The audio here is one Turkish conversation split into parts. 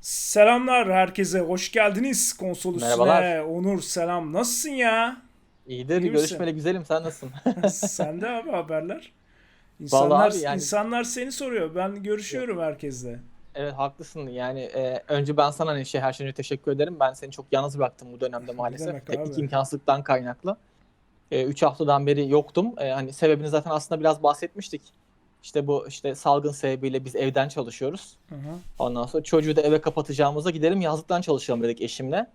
Selamlar herkese, hoş geldiniz konsol üstüne. Merhabalar. Onur selam, nasılsın ya? İyidir, İyi misin? görüşmeli güzelim. Sen nasılsın? Sen de abi haberler. İnsanlar, Vallahi yani- insanlar seni soruyor, ben görüşüyorum herkesle. evet haklısın. Yani e, önce ben sana hani şey her önce teşekkür ederim. Ben seni çok yalnız bıraktım bu dönemde maalesef. Teknik abi? imkansızlıktan kaynaklı. 3 haftadan beri yoktum. E, hani sebebini zaten aslında biraz bahsetmiştik. İşte bu işte salgın sebebiyle biz evden çalışıyoruz. Hı hı. Ondan sonra çocuğu da eve kapatacağımıza gidelim yazlıktan çalışalım dedik eşimle.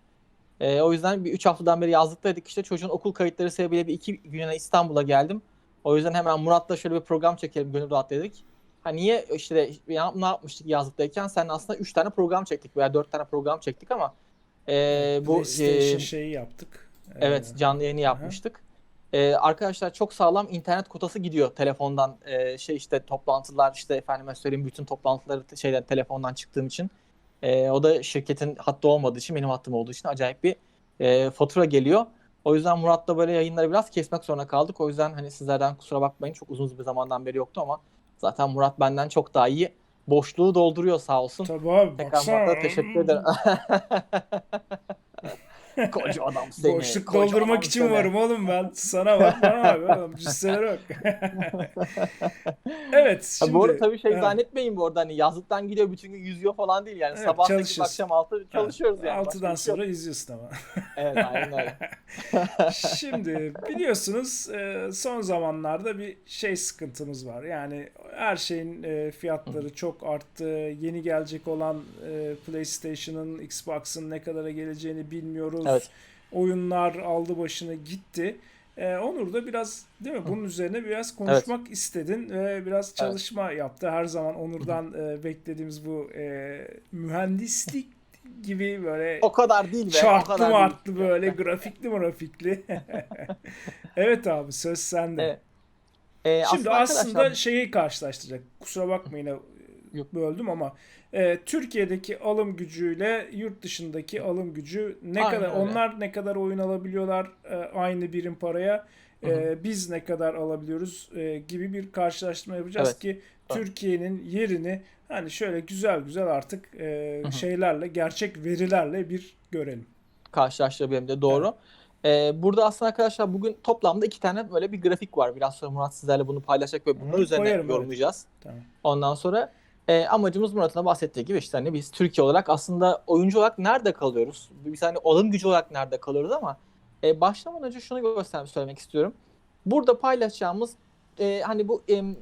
E, o yüzden bir 3 haftadan beri yazlıktaydık işte çocuğun okul kayıtları sebebiyle bir iki gününe İstanbul'a geldim. O yüzden hemen Murat'la şöyle bir program çekelim gönül rahat dedik. Ha niye işte ya, ne yapmıştık yazlıktayken sen aslında 3 tane program çektik veya 4 tane program çektik ama e, bu e, şeyi yaptık. Evet Ee, canlı yayını yapmıştık. Ee, arkadaşlar çok sağlam internet kotası gidiyor telefondan Ee, şey işte toplantılar işte efendime söyleyeyim bütün toplantıları şeyden telefondan çıktığım için Ee, o da şirketin hattı olmadığı için benim hattım olduğu için acayip bir e, fatura geliyor. O yüzden Murat'la böyle yayınları biraz kesmek zorunda kaldık. O yüzden hani sizlerden kusura bakmayın çok uzun bir zamandan beri yoktu ama zaten Murat benden çok daha iyi boşluğu dolduruyor sağ olsun. Tabii abi, Tekrar baksana. Murat'a teşekkür ederim. Koca adam seni. Boşluk koca doldurmak için seni. varım oğlum ben. Sana bak bana bak oğlum. Cüsselere bak. evet Ha, şimdi. bu arada tabii şey Ha, zannetmeyin bu arada hani yazlıktan gidiyor bütün gün yüzüyor falan değil yani Evet, sabah 8 çalışıyoruz. akşam 6 çalışıyoruz yani. Başka 6'dan bir şey sonra izliyorsun ama. Evet aynen öyle. Şimdi biliyorsunuz e, son zamanlarda bir şey sıkıntımız var. Yani her şeyin e, fiyatları çok arttı. Yeni gelecek olan e, PlayStation'ın, Xbox'ın ne kadara geleceğini bilmiyoruz. Evet. Oyunlar aldı başını gitti. E, Onur da biraz değil mi bunun üzerine biraz konuşmak istedin ve biraz çalışma yaptı. Her zaman Onur'dan e, beklediğimiz bu e, mühendislik gibi böyle O kadar değil be. Çarptı kadar değil. martlı böyle grafikli grafikli. evet abi söz sende. Evet. Ee, Şimdi aslında, arkadaşlar- şeyi karşılaştıracak. Kusura bakmayın Yok. böldüm ama e, Türkiye'deki alım gücüyle yurt dışındaki alım gücü ne Aynen kadar öyle. onlar ne kadar oyun alabiliyorlar e, aynı birim paraya e, biz ne kadar alabiliyoruz e, gibi bir karşılaştırma yapacağız Evet. ki Evet. Türkiye'nin yerini hani şöyle güzel güzel artık e, şeylerle gerçek verilerle bir görelim. karşılaştırabilmem de doğru. Ee, burada aslında arkadaşlar bugün toplamda iki tane böyle bir grafik var. Biraz sonra Murat sizlerle bunu paylaşacak ve Hı, üzerine koyarım, evet. yorumlayacağız. Tamam. Ondan sonra e, amacımız Murat'ın da bahsettiği gibi işte hani biz Türkiye olarak aslında oyuncu olarak nerede kalıyoruz? Biz hani alım gücü olarak nerede kalıyoruz ama e, başlamadan önce şunu göstermek söylemek istiyorum. Burada paylaşacağımız e, hani bu em,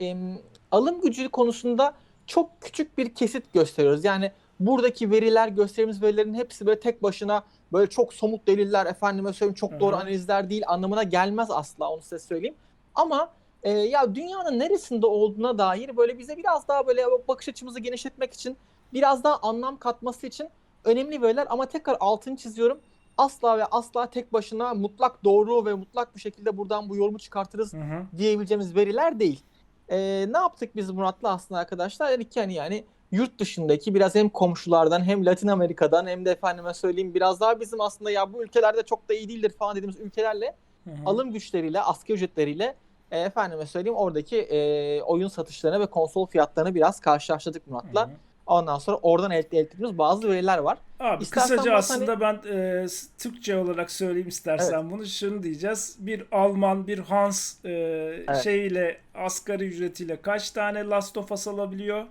em, alım gücü konusunda çok küçük bir kesit gösteriyoruz. Yani buradaki veriler, gösterdiğimiz verilerin hepsi böyle tek başına böyle çok somut deliller, efendime söyleyeyim çok doğru Hı hı. analizler değil anlamına gelmez asla onu size söyleyeyim. Ama e, ya dünyanın neresinde olduğuna dair böyle bize biraz daha böyle bakış açımızı genişletmek için biraz daha anlam katması için önemli veriler ama tekrar altını çiziyorum. Asla ve asla tek başına mutlak doğru ve mutlak bir şekilde buradan bu yorumu çıkartırız Hı hı. diyebileceğimiz veriler değil. Ee, ne yaptık biz Murat'la aslında arkadaşlar? Dedik ki hani yani yurt dışındaki biraz hem komşulardan hem Latin Amerika'dan hem de efendime söyleyeyim biraz daha bizim aslında ya bu ülkelerde çok da iyi değildir falan dediğimiz ülkelerle Hı hı. alım güçleriyle, asgari ücretleriyle e, efendime söyleyeyim oradaki e, oyun satışlarına ve konsol fiyatlarını biraz karşılaştırdık Murat'la. Hı hı. Ondan sonra oradan elde ettiğimiz bazı veriler var. Abi İstersen kısaca bak aslında ben e, Türkçe olarak söyleyeyim istersen bunu şunu diyeceğiz. Bir Alman, bir Hans e, şeyiyle asgari ücretiyle kaç tane Last of Us alabiliyor?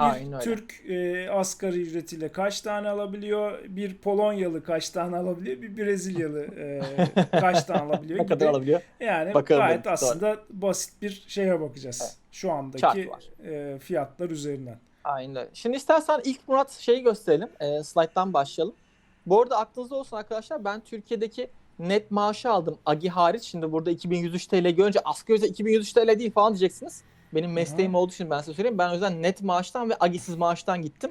Bir Aynen öyle. Türk e, asgari ücretiyle kaç tane alabiliyor? Bir Polonyalı kaç tane alabiliyor? Bir Brezilyalı e, kaç tane alabiliyor Ne kadar alabiliyor? Yani Bakalım gayet dedik, aslında basit bir şeye bakacağız. Şu andaki e, fiyatlar üzerinden. Aynen öyle. Şimdi istersen ilk Murat şeyi gösterelim. E, slide'dan başlayalım. Bu arada aklınızda olsun arkadaşlar ben Türkiye'deki net maaşı aldım. Agi hariç. Şimdi burada 2103 TL görünce asgari ücret 2103 TL değil falan diyeceksiniz. Benim mesleğim olduğu için ben size söyleyeyim. Ben o yüzden net maaştan ve agisiz maaştan gittim.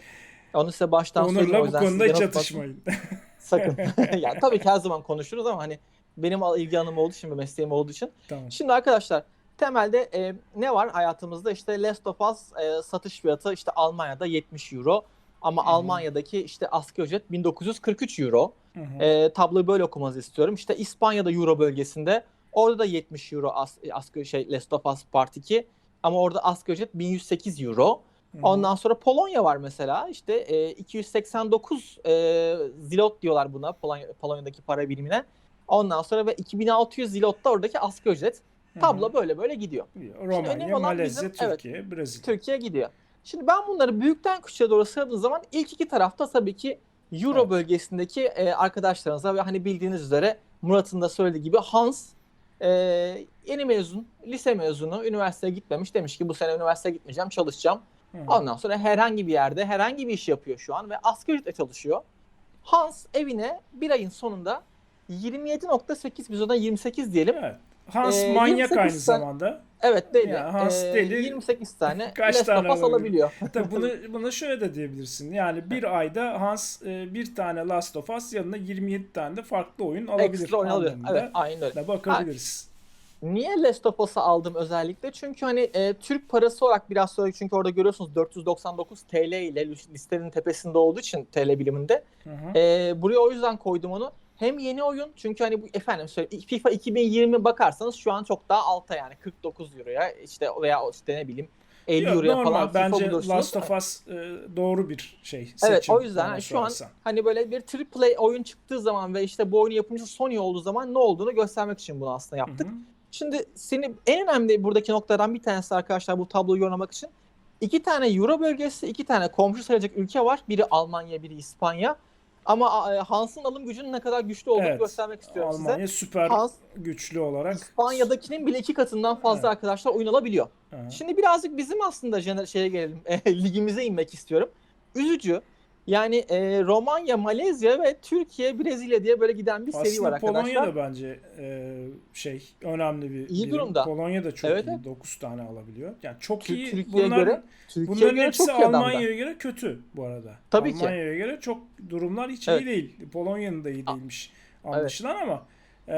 Onu size baştan söyleyeyim. Onur'la bu konuda siz hiç yanıltmasın. atışmayın. Sakın. yani tabii ki her zaman konuşuruz ama hani benim ilgi alanım olduğu için ve mesleğim olduğu için. tamam. Şimdi arkadaşlar temelde e, ne var hayatımızda işte Last of Us e, satış fiyatı işte Almanya'da 70 euro ama Hı hı. Almanya'daki işte asgari ücret 1943 euro. Hı hı. E, tabloyu böyle okumanızı istiyorum. İşte İspanya'da euro bölgesinde orada da 70 euro as, asgari şey Last of Us Part 2 Ama orada asgari ücret 1108 euro. Ondan sonra Polonya var mesela. İşte e, 289 e, zilot diyorlar buna Polonya, Polonya'daki para birimine. Ondan sonra ve 2600 zilot da oradaki asgari ücret. Tablo böyle böyle gidiyor. Romanya, olan Malezya, bizim- evet, Türkiye, Brezilya. Türkiye gidiyor. Şimdi ben bunları büyükten küçüğe doğru sıradığım zaman ilk iki tarafta tabii ki Euro Evet. bölgesindeki e, arkadaşlarınıza ve hani bildiğiniz üzere Murat'ın da söylediği gibi Hans e, yeni mezun, lise mezunu, üniversiteye gitmemiş. Demiş ki bu sene üniversiteye gitmeyeceğim, çalışacağım. Hı. Ondan sonra herhangi bir yerde herhangi bir iş yapıyor şu an ve asgari ücretle çalışıyor. Hans evine bir ayın sonunda 27.8 biz ona 28 diyelim. Evet. Hans Ee, manyak 28 aynı tane- zamanda. Evet deli. Ya Hans Ee, deli. 28 tane Kaç tane Us alabiliyor? Tabii bunu buna şöyle de diyebilirsin. Yani bir ayda Hans e, bir tane Last of Us yanına 27 tane de farklı oyun alabilir. Ekstra oyun alıyor. Evet aynen öyle. da bakabiliriz. Niye Last of Us'ı aldım özellikle? Çünkü hani e, Türk parası olarak biraz sonra çünkü orada görüyorsunuz 499 TL ile listenin tepesinde olduğu için TL biliminde. Hı hı. E, buraya o yüzden koydum onu. Hem yeni oyun çünkü hani bu efendim söyle FIFA 2020 bakarsanız şu an çok daha alta yani 49 euroya işte veya işte ne bileyim 50 Yok, euroya normal. falan Bence. Last of Us e, doğru bir şey. Seçim Evet o yüzden şu an hani böyle bir AAA oyun çıktığı zaman ve işte bu oyunu yapımcısı Sony olduğu zaman ne olduğunu göstermek için bunu aslında yaptık. Hı hı. Şimdi seni en önemli buradaki noktadan bir tanesi arkadaşlar bu tabloyu yorumlamak için iki tane Euro bölgesi, iki tane komşu sayılacak ülke var. Biri Almanya, biri İspanya. Ama e, Hans'ın alım gücünün ne kadar güçlü olduğunu Evet. göstermek istiyorum Almanya size. süper Hans güçlü olarak. İspanya'dakinin bile iki katından fazla Evet. arkadaşlar oyun alabiliyor. Hı. Şimdi birazcık bizim aslında şeye gelelim, e, ligimize inmek istiyorum. Üzücü. Yani e, Romanya, Malezya ve Türkiye, Brezilya diye böyle giden bir seri Aslında var arkadaşlar. Polonya da bence e, şey önemli bir İyi birim. durumda. Polonya da çok Evet, iyi. evet. 9 tane alabiliyor. Yani çok Tür- iyi. Türkiye'ye Bunların, göre- Türkiye'ye bunların göre hepsi çok. Almanya'ya göre kötü bu arada. Tabii ki. Almanya'ya göre çok durumlar hiç Evet. iyi değil. Polonya'nın da iyi değilmiş anlaşılan ama e,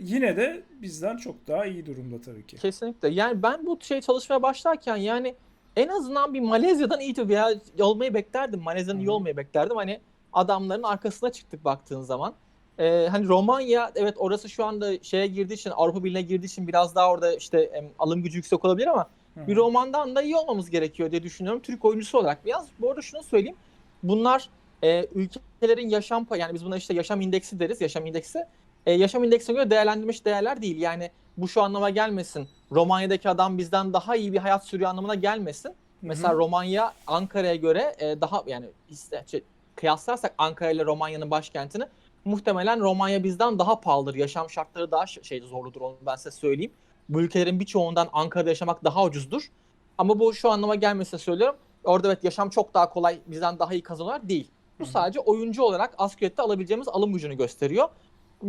yine de bizden çok daha iyi durumda tabii ki. Kesinlikle. Yani ben bu şey çalışmaya başlarken yani en azından bir Malezya'dan iyi veya olmayı beklerdim. Malezya'nın iyi olmayı beklerdim. Hani adamların arkasına çıktık baktığın zaman. Ee, hani Romanya evet orası şu anda şeye girdiği için Avrupa Birliği'ne girdiği için biraz daha orada işte em, alım gücü yüksek olabilir ama Hı hı. bir romandan da iyi olmamız gerekiyor diye düşünüyorum Türk oyuncusu olarak. Biraz bu arada şunu söyleyeyim. Bunlar e, ülkelerin yaşam yani biz buna işte yaşam indeksi deriz. Yaşam indeksi. E, yaşam indeksine göre değerlendirilmiş değerler değil. Yani bu şu anlama gelmesin. Romanya'daki adam bizden daha iyi bir hayat sürüyor anlamına gelmesin. Mesela Hı hı. Romanya Ankara'ya göre e, daha yani işte, şey, kıyaslarsak Ankara ile Romanya'nın başkentini muhtemelen Romanya bizden daha pahalıdır. Yaşam şartları daha şey zorludur onu ben size söyleyeyim. Bu ülkelerin birçoğundan Ankara'da yaşamak daha ucuzdur. Ama bu şu anlama gelmesine söylüyorum. Orada evet yaşam çok daha kolay, bizden daha iyi kazanıyorlar değil. Bu Hı hı. sadece oyuncu olarak asgari ücrette alabileceğimiz alım gücünü gösteriyor.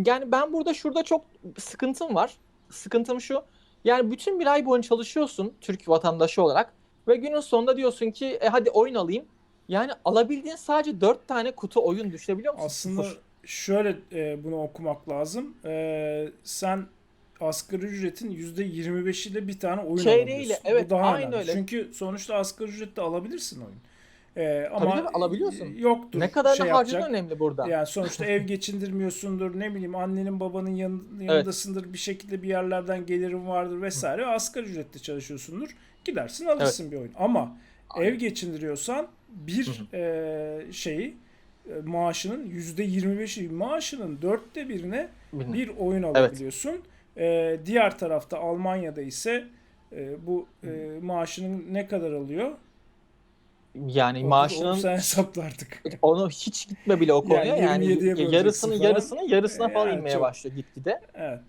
Yani ben burada şurada çok sıkıntım var. Sıkıntım şu. Yani bütün bir ay boyunca çalışıyorsun Türk vatandaşı olarak ve günün sonunda diyorsun ki e hadi oyun alayım. Yani alabildiğin sadece 4 tane kutu oyun düşünebiliyor musun? Aslında Sıfır. şöyle e, bunu okumak lazım. E, sen asgari ücretin %25'iyle bir tane oyun Çeyreğiyle, alabiliyorsun. evet, Bu daha aynen önemli. öyle. Çünkü sonuçta asgari ücretle alabilirsin oyun. E, Tabii ama tabii, alabiliyorsun. yoktur. ne kadar şey harcadığın önemli burada. Yani sonuçta ev geçindirmiyorsundur ne bileyim annenin babanın yan, yanındasındır bir şekilde bir yerlerden gelirin vardır vesaire asgari ücretle çalışıyorsundur gidersin alırsın bir oyun ama Aynen. ev geçindiriyorsan bir e, şeyi e, maaşının %25'i maaşının dörtte birine Bilmiyorum. bir oyun alabiliyorsun. E, diğer tarafta Almanya'da ise e, bu e, maaşının ne kadar alıyor? Yani Onu- maaşının sen hesapla artık. onu hiç gitme bile o konuya. Yani, 27'ye böleceksin yarısının falan. yarısının yarısına falan Yani inmeye çok- başlıyor gitgide. Evet.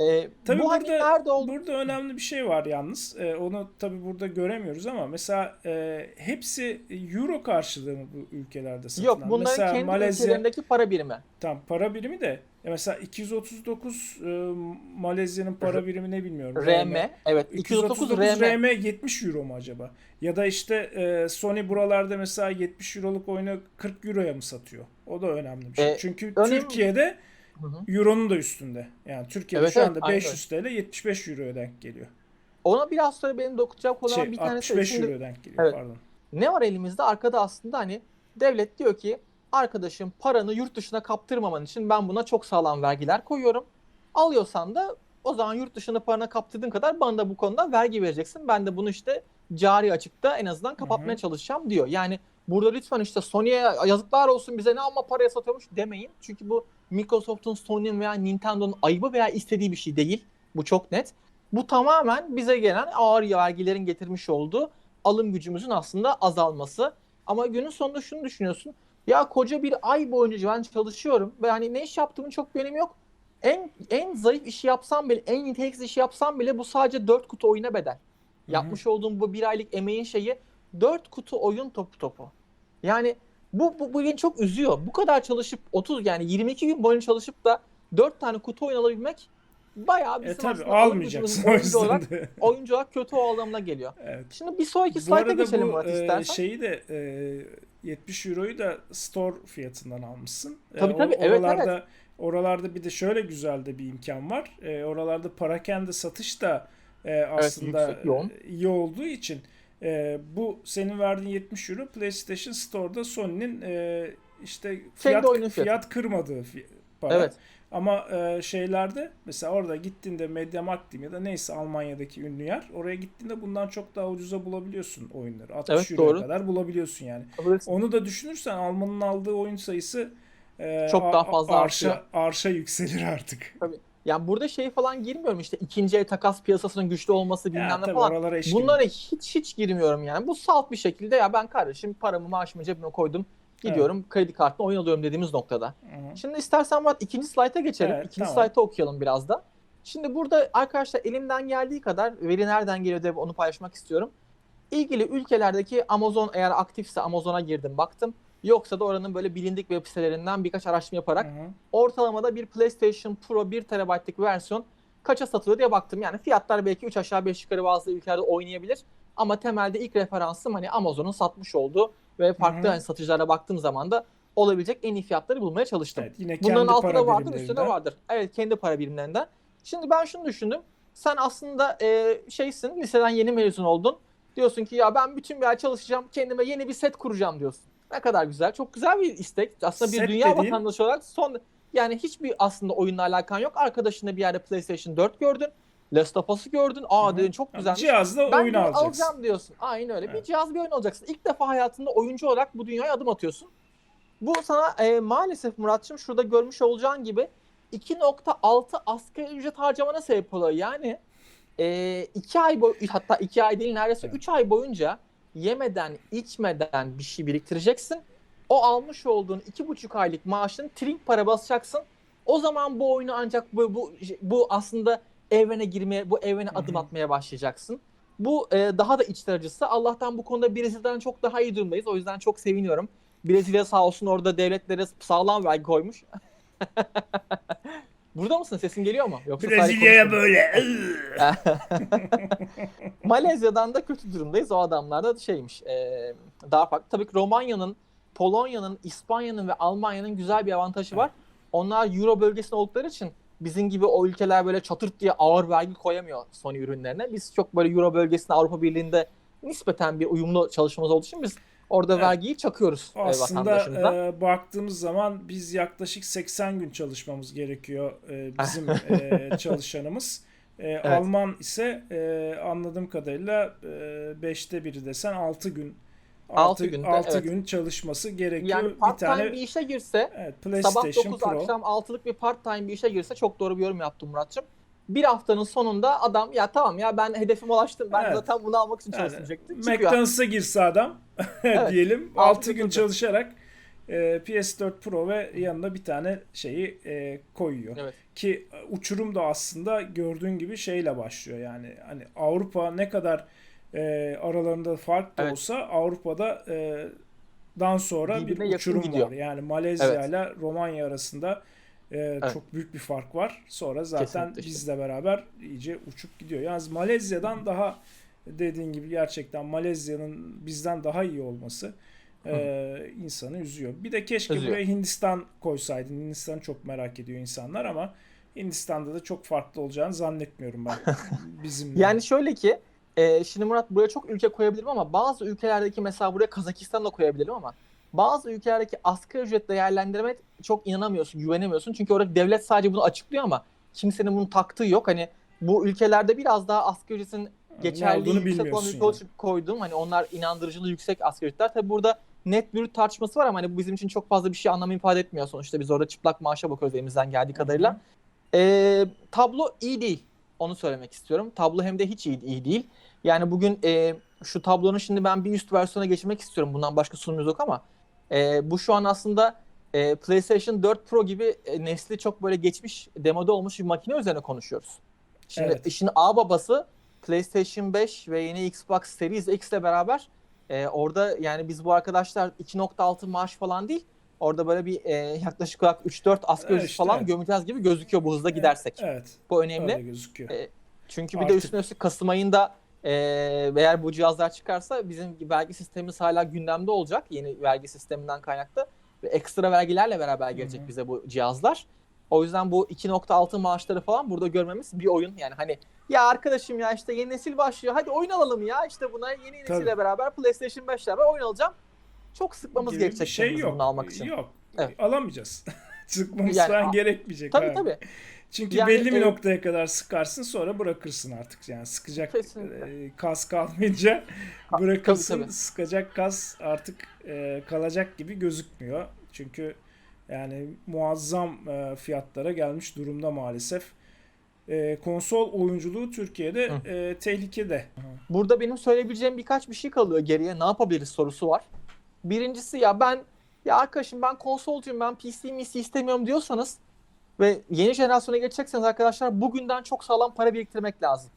Ee, Tabii bu hani burada- nerede oldu? Burada önemli bir şey var yalnız. Ee, onu tabii burada göremiyoruz ama mesela e, hepsi euro karşılığı mı bu ülkelerde satılan? Yok bunların mesela kendi Malezya ülkelerindeki para birimi. tam para birimi de ya mesela 239 e, Malezya'nın para birimi ne bilmiyorum. RM. Evet 239 239 RM. RM 70 euro mu acaba? Ya da işte e, Sony buralarda mesela 70 euroluk oyunu 40 euroya mı satıyor? O da önemli bir şey. E, Çünkü önemli- Türkiye'de. Euro'nun da üstünde. Yani Türkiye'de Evet, şu evet, anda aynen 500 TL 75 Euro'ya denk geliyor. Ona biraz sonra benim dokunacağım konulardan Şey, bir tanesi. 65 Şimdi Euro'ya denk geliyor Evet. pardon. ne var elimizde? Arkada aslında hani devlet diyor ki arkadaşım paranı yurt dışına kaptırmaman için ben buna çok sağlam vergiler koyuyorum. Alıyorsan da O zaman yurt dışına paranı kaptırdığın kadar bana da bu konuda vergi vereceksin. Ben de bunu işte cari açıkta en azından kapatmaya Hı hı. çalışacağım diyor. Yani burada lütfen işte Sony'ye yazıklar olsun bize ne ama paraya satıyormuş demeyin. Çünkü bu Microsoft'un, Sony'nin veya Nintendo'nun ayıbı veya istediği bir şey değil. Bu çok net. Bu tamamen bize gelen ağır vergilerin getirmiş olduğu alım gücümüzün aslında azalması. Ama günün sonunda şunu düşünüyorsun. Ya koca bir ay boyunca ben çalışıyorum ve hani ne iş yaptığımın çok bir önemi yok. En en zayıf işi yapsam bile, en niteliksiz işi yapsam bile bu sadece 4 kutu oyuna bedel. Yapmış olduğum bu bir aylık emeğin şeyi 4 kutu oyun topu topu. Yani bu, bu, bu beni çok üzüyor. Bu kadar çalışıp 30 yani 22 gün boyunca çalışıp da 4 tane kutu oyun alabilmek bayağı bizim E tabi aslında alım almayacaksın oyuncu olarak, de. oyuncu olarak kötü o anlamına geliyor. Evet. Şimdi bir sonraki slayta geçelim bu Murat e, istersen. şeyi de e, 70 euroyu da store fiyatından almışsın. E, Tabii, o- tabii. Evet, oralarda, Oralarda bir de şöyle güzel de bir imkan var. E, oralarda parakende satış da e, aslında yüksek, yoğun. e, iyi olduğu için e, bu senin verdiğin 70 euro PlayStation Store'da Sony'nin e, işte fiyat, fiyatı. fiyat kırmadığı para. Evet. Ama e, şeylerde mesela orada gittiğinde MediaMarkt diyeyim ya da neyse Almanya'daki ünlü yer oraya gittiğinde bundan çok daha ucuza bulabiliyorsun oyunları. 60 Evet, doğru. kadar bulabiliyorsun yani. Alırız. Onu da düşünürsen Alman'ın aldığı oyun sayısı e, Çok daha fazla arşa, artıyor. arşa yükselir artık. Yani burada şey falan girmiyorum işte ikinci el takas piyasasının güçlü olması bilmem Ya, ne falan. Bunlara hiç hiç girmiyorum yani. Bu salt bir şekilde ya ben kardeşim paramı maaşımı cebime koydum. Gidiyorum kredi kartına oyun alıyorum dediğimiz noktada. girmiyorum. Hı hı. Şimdi istersen Murat ikinci slayta geçelim. Evet, ikinci tamam. slayta okuyalım biraz da. Şimdi burada arkadaşlar elimden geldiği kadar veri nereden geliyor diye onu paylaşmak istiyorum. İlgili ülkelerdeki Amazon eğer aktifse Amazon'a girdim baktım. Yoksa da oranın böyle bilindik web sitelerinden birkaç araştırma yaparak Hı hı. ortalamada bir PlayStation Pro 1 TB'lık versiyon kaça satılıyor diye baktım. Yani fiyatlar belki 3 aşağı 5 yukarı bazı ülkelerde oynayabilir. Ama temelde ilk referansım hani Amazon'un satmış olduğu ve farklı hani satıcılara baktığım zaman da olabilecek en iyi fiyatları bulmaya çalıştım. Evet, yine Bunların kendi altında para vardır, üstünde vardır. Evet, kendi para birimlerinden. Şimdi ben şunu düşündüm. Sen aslında e, şeysin, liseden yeni mezun oldun. Diyorsun ki ya ben bütün bir ay çalışacağım, kendime yeni bir set kuracağım diyorsun. Ne kadar güzel. Çok güzel bir istek. Aslında bir Set dünya dediğin- vatandaşı olarak son yani hiçbir aslında oyunla alakan yok. Arkadaşında bir yerde PlayStation 4 gördün. Last of Us'ı gördün. Aa dedin çok güzelmiş. Cihazla Ben oyun alacaksın. alacağım diyorsun. Aynen öyle. Bir Evet. cihaz bir oyun alacaksın. İlk defa hayatında oyuncu olarak bu dünyaya adım atıyorsun. Bu sana e, maalesef Muratçım şurada görmüş olacağın gibi 2.6 asgari ücret harcamana sebep oluyor. Yani e, iki ay boy hatta iki ay değil neredeyse Evet. 3 ay boyunca yemeden içmeden bir şey biriktireceksin. O almış olduğun iki buçuk aylık maaşın trink para basacaksın. O zaman bu oyunu ancak bu, bu, bu aslında evrene girmeye, bu evrene adım atmaya başlayacaksın. Bu e, daha da içler acısı. Allah'tan bu konuda Brezilya'dan çok daha iyi durumdayız. O yüzden çok seviniyorum. Brezilya sağ olsun orada devletlere sağlam vergi koymuş. Burada mısın? Sesin geliyor mu? Yoksa Brezilya'ya böyle. Malezya'dan da kötü durumdayız. O adamlar da şeymiş. e, daha farklı. Tabii ki Romanya'nın, Polonya'nın, İspanya'nın ve Almanya'nın güzel bir avantajı var. Onlar Euro bölgesinde oldukları için bizim gibi o ülkeler böyle çatırt diye ağır vergi koyamıyor Sony ürünlerine. Biz çok böyle Euro bölgesinde Avrupa Birliği'nde nispeten bir uyumlu çalışmamız olduğu için biz orada Evet. vergiyi çakıyoruz e, Aslında e, baktığımız zaman biz yaklaşık 80 gün çalışmamız gerekiyor e, bizim e, çalışanımız. E, Alman ise e, anladığım kadarıyla e, 5'te biri desen 6 gün Altı 6 günde, 6 evet. gün çalışması gerekiyor. yani bir part time tane bir işe girse evet, Sabah PlayStation 9 Pro. akşam 6'lık bir part time bir işe girse çok doğru bir yorum yaptım Muratçım. Bir haftanın sonunda adam ya tamam ya ben hedefime ulaştım. Ben Evet. zaten bunu almak için diyecekti. Çıkıyor. McDonald's'a girse adam Evet. diyelim Altı 6 gün çalışarak e, PS4 Pro ve yanına bir tane şeyi e, koyuyor. Evet. Ki uçurum da aslında gördüğün gibi şeyle başlıyor yani hani Avrupa ne kadar e, aralarında fark da Evet. olsa Avrupa'da e, dan sonra Birbirine bir uçurum var. Yani Malezya Evet. ile Romanya arasında e, çok büyük bir fark var. Sonra zaten Kesinlikle işte. bizle beraber iyice uçup gidiyor. Yalnız Malezya'dan daha dediğin gibi gerçekten Malezya'nın bizden daha iyi olması e, insanı üzüyor. Bir de keşke Üzüyor. buraya Hindistan koysaydın. Hindistan'ı çok merak ediyor insanlar ama Hindistan'da da çok farklı olacağını zannetmiyorum ben. Bizim Yani şöyle ki e, şimdi Murat buraya çok ülke koyabilirim ama bazı ülkelerdeki mesela buraya Kazakistan da koyabilirim ama bazı ülkelerdeki asgari ücret değerlendirme çok inanamıyorsun, güvenemiyorsun. Çünkü orada devlet sadece bunu açıklıyor ama kimsenin bunu taktığı yok. Hani bu ülkelerde biraz daha asgari ücretin Ne geçerli olduğunu yüksek olan ülke olarak koydum. Hani onlar inandırıcılığı yüksek asgari ücretler. Tabii burada net bir tartışması var ama hani bu bizim için çok fazla bir şey anlam ifade etmiyor sonuçta. Biz orada çıplak maaşa bakıyoruz elimizden geldiği kadarıyla. Ee, tablo iyi değil. Onu söylemek istiyorum. Tablo hem de hiç iyi, iyi değil. Yani bugün e, şu tablonun şimdi ben bir üst versiyona geçmek istiyorum. Bundan başka sunumumuz yok ama e, bu şu an aslında e, PlayStation 4 Pro gibi e, nesli çok böyle geçmiş demode olmuş bir makine üzerine konuşuyoruz. Şimdi Evet. işin A babası PlayStation 5 ve yeni Xbox Series X ile beraber e, orada yani biz bu arkadaşlar 2.6 maaş falan değil. Orada böyle bir e, yaklaşık olarak 3-4 asgari Evet, işte falan evet. gömeceğiz gibi gözüküyor bu hızla gidersek. Evet. Bu önemli. Öyle gözüküyor. E, Çünkü bir de Artık- üstüne üstlük Kasım ayında e, eğer bu cihazlar çıkarsa bizim vergi sistemimiz hala gündemde olacak. Yeni vergi sisteminden kaynaklı. Ve ekstra vergilerle beraber gelecek Hı hı. bize bu cihazlar. O yüzden bu 2.6 maaşları falan burada görmemiz bir oyun. Yani hani ya arkadaşım ya işte yeni nesil başlıyor. Hadi oyun alalım ya işte buna yeni nesille Tabii. beraber PlayStation 5 ile beraber oyun alacağım. Çok sıkmamız Gibi gerekecek şey yok. bunu almak için. Yok. Evet. Alamayacağız. Sıkmamız Yani- falan gerekmeyecek. Tabii abi. tabii. Çünkü Yani, belli bir e, noktaya kadar sıkarsın sonra bırakırsın artık. Yani sıkacak Kesinlikle. e, kas kalmayınca bırakırsın. tabii, tabii. Sıkacak kas artık e, kalacak gibi gözükmüyor. Çünkü yani muazzam e, fiyatlara gelmiş durumda maalesef. E, konsol oyunculuğu Türkiye'de Hı. e, tehlikede. Burada benim söyleyebileceğim birkaç bir şey kalıyor geriye. Ne yapabiliriz sorusu var. Birincisi ya ben ya arkadaşım ben konsolcuyum ben PC misi istemiyorum diyorsanız ve yeni jenerasyona geçecekseniz arkadaşlar bugünden çok sağlam para biriktirmek lazım.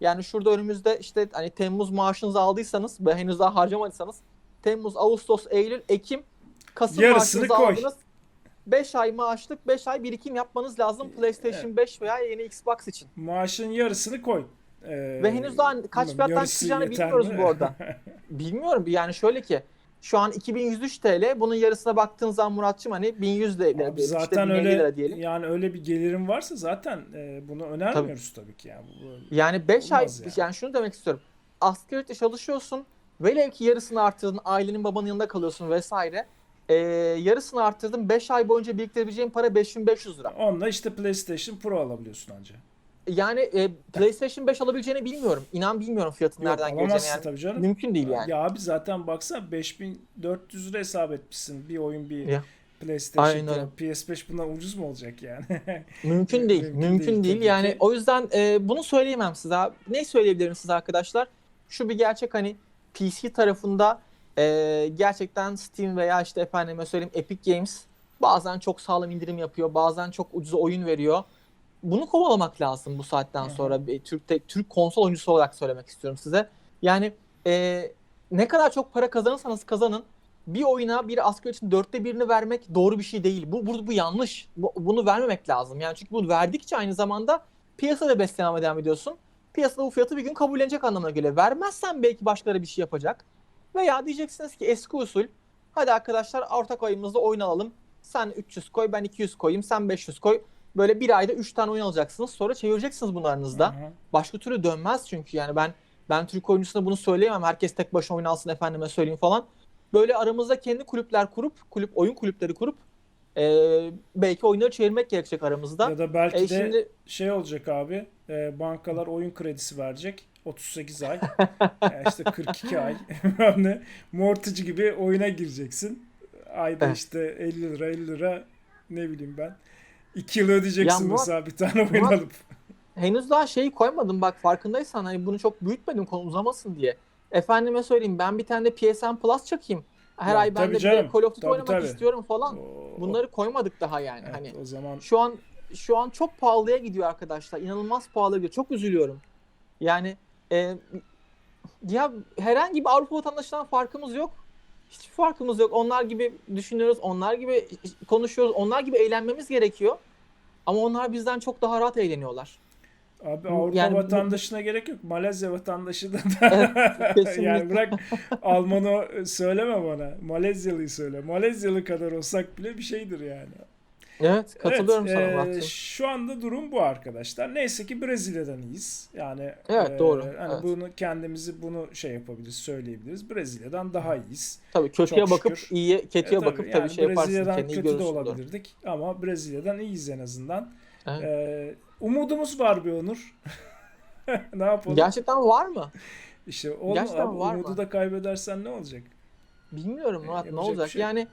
Yani şurada önümüzde işte hani Temmuz maaşınızı aldıysanız ve henüz daha harcamadıysanız Temmuz, Ağustos, Eylül, Ekim, Kasım Yarısını maaşınızı koy. aldınız. 5 ay maaşlık 5 ay birikim yapmanız lazım PlayStation 5 veya yeni Xbox için. Maaşın yarısını koy. E, Ve henüz daha kaç bilmiyorum, fiyattan çıkacağını bilmiyoruz mi? bu arada. Bilmiyorum yani şöyle ki şu an 2103 TL bunun yarısına baktığın zaman Muratçım hani 1100 lira Abi işte zaten 1050 öyle lira diyelim. yani öyle bir gelirim varsa zaten e, bunu önermiyoruz tabii, ki yani. Bu- Yani 5 ay yani. yani. şunu demek istiyorum. Asgari ücretle çalışıyorsun. Velev ki yarısını arttırdın, ailenin babanın yanında kalıyorsun vesaire. Ee, yarısını arttırdın 5 ay boyunca biriktirebileceğin para 5500 lira. Onunla işte PlayStation Pro alabiliyorsun anca. Yani e, PlayStation 5 alabileceğini bilmiyorum. İnan bilmiyorum fiyatın Yok, nereden geleceğini yani. tabii canım. Mümkün değil yani. Ya abi zaten baksana 5400 lira hesap etmişsin bir oyun bir Ya. PlayStation Aynen Pro. öyle. PS5 bundan ucuz mu olacak yani? Mümkün değil. Mümkün Mümkün, değil değil. Yani ki. o yüzden e, bunu söyleyemem size. Ne söyleyebilirim size arkadaşlar? Şu bir gerçek hani PC tarafında e, gerçekten Steam veya işte efendime söyleyeyim Epic Games bazen çok sağlam indirim yapıyor. Bazen çok ucuz oyun veriyor. Bunu kovalamak lazım bu saatten Hı hı. sonra. Bir Türk'te Türk konsol oyuncusu olarak söylemek istiyorum size. Yani e, ne kadar çok para kazanırsanız kazanın bir oyuna bir asgari için dörtte birini vermek doğru bir şey değil. Bu, bu, bu yanlış. Bu- bunu vermemek lazım. Yani çünkü bunu verdikçe aynı zamanda piyasada beslenmeye devam ediyorsun. Piyasada bu fiyatı bir gün kabullenecek anlamına geliyor. Vermezsen belki başkaları bir şey yapacak. Veya diyeceksiniz ki eski usul hadi arkadaşlar ortak ayımızda oyun alalım. Sen 300 koy ben 200 koyayım sen 500 koy. Böyle bir ayda 3 tane oyun alacaksınız. Sonra çevireceksiniz bunu aranızda. Hı hı. Başka türlü dönmez çünkü yani ben ben Türk oyuncusuna bunu söyleyemem. Herkes tek başına oyun alsın efendime söyleyeyim falan. Böyle aramızda kendi kulüpler kurup, kulüp oyun kulüpleri kurup e, belki oyunları çevirmek gerekecek aramızda. ya da belki E de şimdi şey olacak abi e, bankalar oyun kredisi verecek 38 ay işte 42 ay mortgage gibi oyuna gireceksin ayda işte 50 lira 50 lira ne bileyim ben 2 yıl ödeyeceksin Ya mesela bir tane oyun Murat- alıp henüz daha şeyi koymadım bak farkındaysan hani bunu çok büyütmedim konu uzamasın diye. Efendime söyleyeyim ben bir tane de PSN Plus çakayım. Her Ya ay ben de bir canım, Call of Duty tabii, oynamak tabii. istiyorum falan. Bunları koymadık daha yani. evet, Hani o zaman şu an şu an çok pahalıya gidiyor arkadaşlar. İnanılmaz pahalıya gidiyor. Çok üzülüyorum. Yani e, ya herhangi bir Avrupa vatandaşından farkımız yok. Hiç farkımız yok. Onlar gibi düşünüyoruz. Onlar gibi konuşuyoruz. Onlar gibi eğlenmemiz gerekiyor. Ama onlar bizden çok daha rahat eğleniyorlar. Abi Bu- Avrupa yani bu- vatandaşına gerek yok. Malezya vatandaşı da Evet, yani bırak Almanı söyleme bana. Malezyalıyı söyle. Malezyalı kadar olsak bile bir şeydir yani. Evet, katılıyorum Evet, sana e, Murat'cığım. Şu anda durum bu arkadaşlar. Neyse ki Brezilya'dan iyiyiz. Yani Evet, e, doğru. Hani Evet. bunu kendimizi bunu şey yapabiliriz, söyleyebiliriz. Brezilya'dan daha iyiyiz. Tabii kötüye çok bakıp şükür. iyiye, kötüye E, bakıp tabii yani şey yaparsın. Brezilya'dan kötü de görürsün. doğru. olabilirdik ama Brezilya'dan iyiyiz en azından. Evet. E, umudumuz var bir Onur. ne yapalım? Gerçekten var mı? işte onu, Gerçekten abi, var umudu mı? da kaybedersen ne olacak? Bilmiyorum Murat ne olacak. şey yani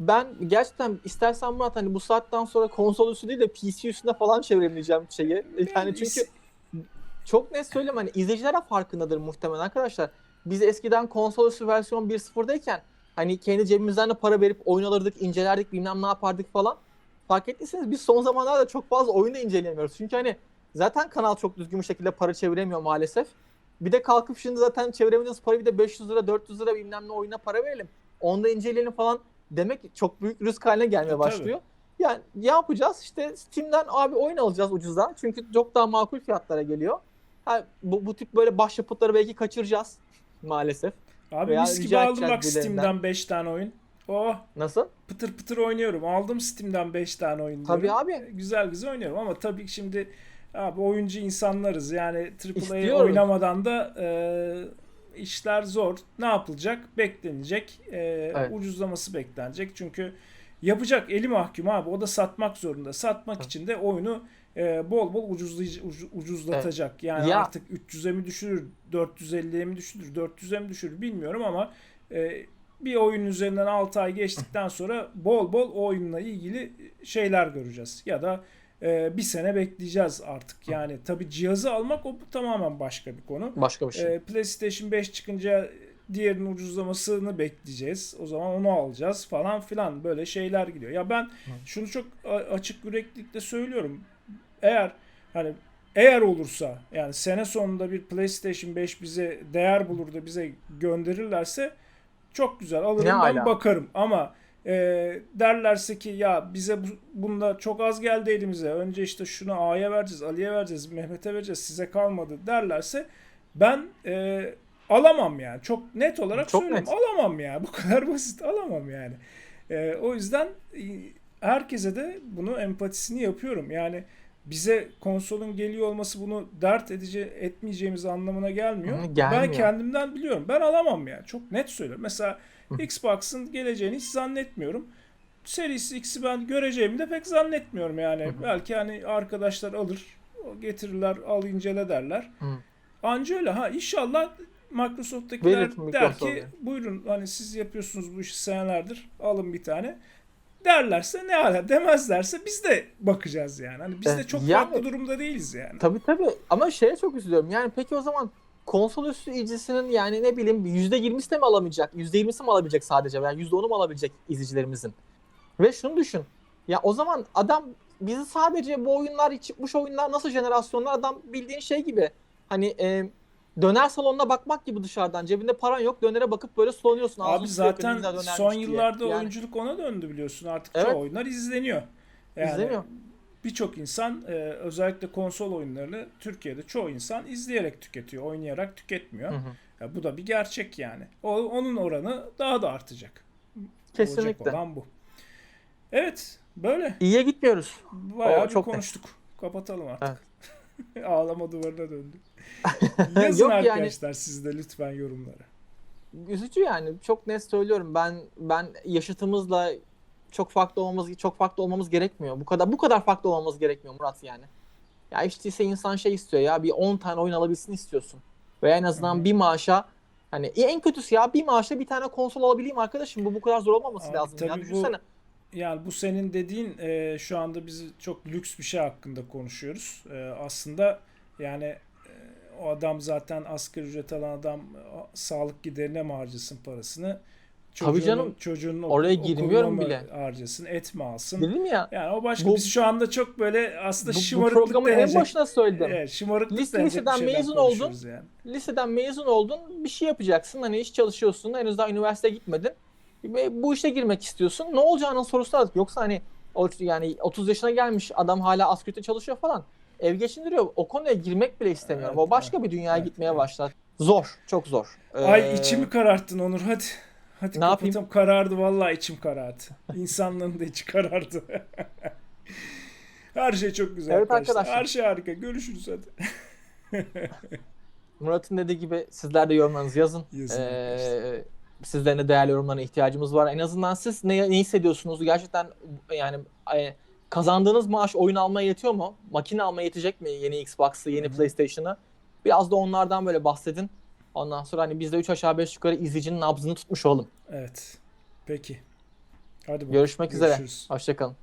ben gerçekten istersen Murat hani bu saatten sonra konsol üstü değil de PC üstüne falan çeviremeyeceğim şeyi. Yani çünkü çok net söyleyeyim hani izleyiciler de farkındadır muhtemelen arkadaşlar. Biz eskiden konsol üstü versiyon 1.0'dayken hani kendi cebimizden de para verip oyun alırdık, incelerdik, bilmem ne yapardık falan. Fark ettiyseniz biz son zamanlarda çok fazla oyunu inceleyemiyoruz. Çünkü hani zaten kanal çok düzgün bir şekilde para çeviremiyor maalesef. Bir de kalkıp şimdi zaten çeviremediğimiz parayı bir de 500 lira, 400 lira bilmem ne oyuna para verelim. Onu da inceleyelim falan demek çok büyük risk haline gelmeye Tabii. başlıyor. Yani ne yapacağız? İşte Steam'den abi oyun alacağız ucuza. Çünkü çok daha makul fiyatlara geliyor. Ha, bu, bu tip böyle başyapıtları belki kaçıracağız maalesef. Abi Veya mis gibi aldım bak. Steam'den 5 tane oyun. Oh Nasıl? pıtır pıtır oynuyorum. Aldım Steam'den 5 tane oyun. Tabii diyorum. abi. Güzel güzel oynuyorum ama tabii ki şimdi abi oyuncu insanlarız. Yani AAA oynamadan da e, işler zor. Ne yapılacak? Beklenecek. E, Evet. Ucuzlaması beklenecek. Çünkü yapacak eli mahkum abi. O da satmak zorunda. Satmak Evet. için de oyunu e, bol bol ucuzlayıcı, ucu- ucuzlatacak. Yani Ya- artık 300'e mi düşürür, 450'ye mi düşürür, 400'e mi düşürür bilmiyorum ama e, bir oyun üzerinden 6 ay geçtikten sonra bol bol o oyunla ilgili şeyler göreceğiz. Ya da e, bir sene bekleyeceğiz artık. Yani tabi cihazı almak o tamamen başka bir konu. Başka bir şey. E, PlayStation 5 çıkınca diğerinin ucuzlamasını bekleyeceğiz. O zaman onu alacağız falan filan böyle şeyler gidiyor. Ya ben şunu çok açık yüreklilikle söylüyorum. Eğer hani eğer olursa yani sene sonunda bir PlayStation 5 bize değer bulur da bize gönderirlerse çok güzel alırım Ne ben ala. bakarım ama e, derlerse ki ya bize bu, bunda çok az geldi elimize önce işte şunu A'ya vereceğiz Ali'ye vereceğiz Mehmet'e vereceğiz size kalmadı derlerse ben e, alamam yani çok net olarak Çok söylüyorum net. alamam ya bu kadar basit alamam yani e, o yüzden herkese de bunu empatisini yapıyorum yani bize konsolun geliyor olması bunu dert edici etmeyeceğimiz anlamına gelmiyor. Hı, gelmiyor. Ben kendimden biliyorum. Ben alamam yani. Çok net söylüyorum. Mesela. Xbox'ın geleceğini hiç zannetmiyorum. Series X'i ben göreceğimi de pek zannetmiyorum yani. Hı hı. Belki hani arkadaşlar alır, getirirler, al incele derler. Hı. Anca öyle ha inşallah Microsoft'takiler Verir der Microsoft ki yani. buyurun hani siz yapıyorsunuz bu işi senelerdir alın bir tane. Derlerse ne ala demezlerse biz de bakacağız yani. Hani biz de Evet, çok yani- farklı durumda değiliz yani. Tabii tabii ama şeye çok üzülüyorum. Yani peki o zaman konsol üstü izleyicisinin yani ne bileyim %20'si de mi alamayacak? %20'si mi alabilecek sadece veya %10'u mu alabilecek izleyicilerimizin? Ve şunu düşün. Ya o zaman adam bizi sadece bu oyunlar çıkmış oyunlar nasıl jenerasyonlar adam bildiğin şey gibi hani e, döner salonuna bakmak gibi dışarıdan cebinde paran yok dönere bakıp böyle solunuyorsun. ağzını Abi zaten son diye. yıllarda Yani oyunculuk ona döndü biliyorsun. Artık Evet. çoğu oyunlar izleniyor. Yani izlemiyor. Birçok insan e, özellikle konsol oyunlarını Türkiye'de çoğu insan izleyerek tüketiyor. Oynayarak tüketmiyor. Hı hı. Ya bu da bir gerçek yani. O, onun oranı daha da artacak. Kesinlikle. Olacak olan bu. Evet böyle. İyiye gitmiyoruz. Bayağı O çok konuştuk. Kapatalım artık. Ağlama duvarına döndü. Yazın Yok yani- arkadaşlar siz de lütfen yorumlara. üzücü yani çok net söylüyorum ben ben yaşıtımızla çok farklı olmamız çok farklı olmamız gerekmiyor. Bu kadar bu kadar farklı olmamız gerekmiyor Murat yani. Ya işte ise insan şey istiyor ya bir 10 tane oyun alabilsin istiyorsun. Veya en azından hı. bir maaşa hani en kötüsü ya bir maaşa bir tane konsol alabileyim arkadaşım. Bu bu kadar zor olmaması Abi lazım ya. tabii bu- Düşünsene. Yani bu senin dediğin e, şu anda biz çok lüks bir şey hakkında konuşuyoruz. E, aslında yani e, o adam zaten asgari ücret alan adam e, sağlık giderine mi harcasın parasını? Tabii canım. Çocuğunun Oraya girmiyorum bile. harcasın, et mi alsın? Dedim ya Yani o başka. Bu- Biz şu anda çok böyle aslında bu, bu şımarıklık programın en denecek. başına söyledim. Evet, şımarıklık Lise- liseden mezun konuşuyoruz Yani. liseden mezun oldun, bir şey yapacaksın. Hani iş çalışıyorsun, henüz daha üniversiteye gitmedin. Ve bu işe girmek istiyorsun. Ne olacağının sorusu da yoksa hani yani 30 yaşına gelmiş adam hala askeriyete çalışıyor falan. Ev geçindiriyor. O konuya girmek bile istemiyorum. Evet, o başka bir dünyaya evet, gitmeye evet. başlar. Zor, çok zor. Ay Ee, içimi kararttın Onur hadi. Hadi Ne yapayım? Karardı vallahi içim karardı. İnsanlığın da içi karardı. Her şey çok güzel Evet arkadaşlar. arkadaşlar. Her şey harika. Görüşürüz hadi. Murat'ın dediği gibi sizler de yorumlarınızı yazın. Yazın Ee, sizlerin de değerli yorumlarına ihtiyacımız var. En azından siz ne, ne hissediyorsunuz? Gerçekten yani e, kazandığınız maaş oyun almaya yetiyor mu? Makine almaya yetecek mi? Yeni Xbox'ı, yeni. PlayStation'ı. Biraz da onlardan böyle bahsedin. Ondan sonra hani biz de 3 aşağı 5 yukarı izleyicinin nabzını tutmuş olalım. Evet. Peki. Hadi bakalım. Görüşmek üzere. Görüşürüz. Hoşçakalın.